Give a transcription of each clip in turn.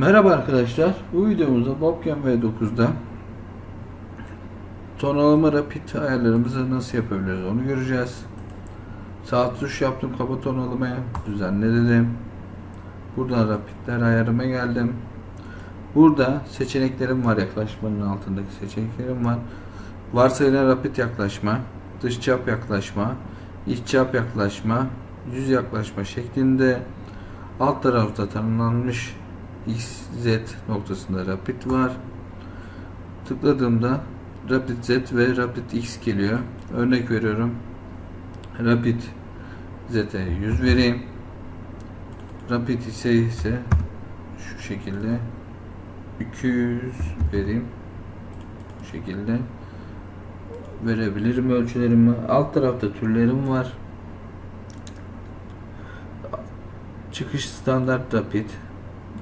Merhaba arkadaşlar. Bu videomuzda Bobcam V9'da tonalama rapid ayarlarımızı nasıl yapabiliriz onu göreceğiz. Sağ tuş yaptım kaba tonalamaya düzenle dedim. Buradan rapidler ayarıma geldim. Burada seçeneklerim var yaklaşmanın altındaki seçeneklerim var. Varsayılan rapid yaklaşma, dış çap yaklaşma, iç çap yaklaşma, yüz yaklaşma şeklinde alt tarafta tanımlanmış X, Z noktasında Rapid var. Tıkladığımda Rapid Z ve Rapid X geliyor. Örnek veriyorum. Rapid Z'e 100 vereyim. Rapid ise ise şu şekilde 200 vereyim. Bu şekilde verebilirim ölçülerimi. Alt tarafta türlerim var. Çıkış standart rapid.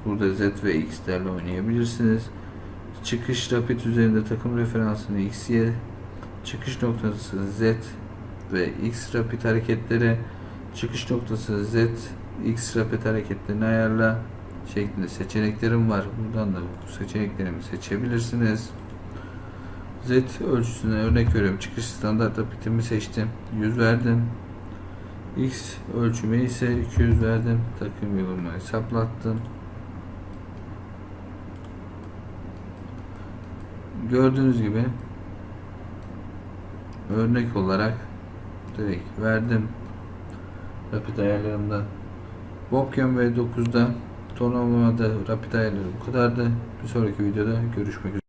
Burada Z ve X'lerle oynayabilirsiniz. Çıkış rapid üzerinde takım referansını X'ye, çıkış noktası Z ve X rapid hareketleri, çıkış noktası Z, X rapid hareketlerini ayarla şeklinde seçeneklerim var. Buradan da bu seçeneklerimi seçebilirsiniz. Z ölçüsüne örnek veriyorum. Çıkış standart rapidimi seçtim. 100 verdim. X ölçümü ise 200 verdim. Takım yolumu hesaplattım. Gördüğünüz gibi örnek olarak direkt verdim. Rapid ayarlarımda Bobcam V9'da tonlamada rapid ayarları bu kadardı. Bir sonraki videoda görüşmek üzere.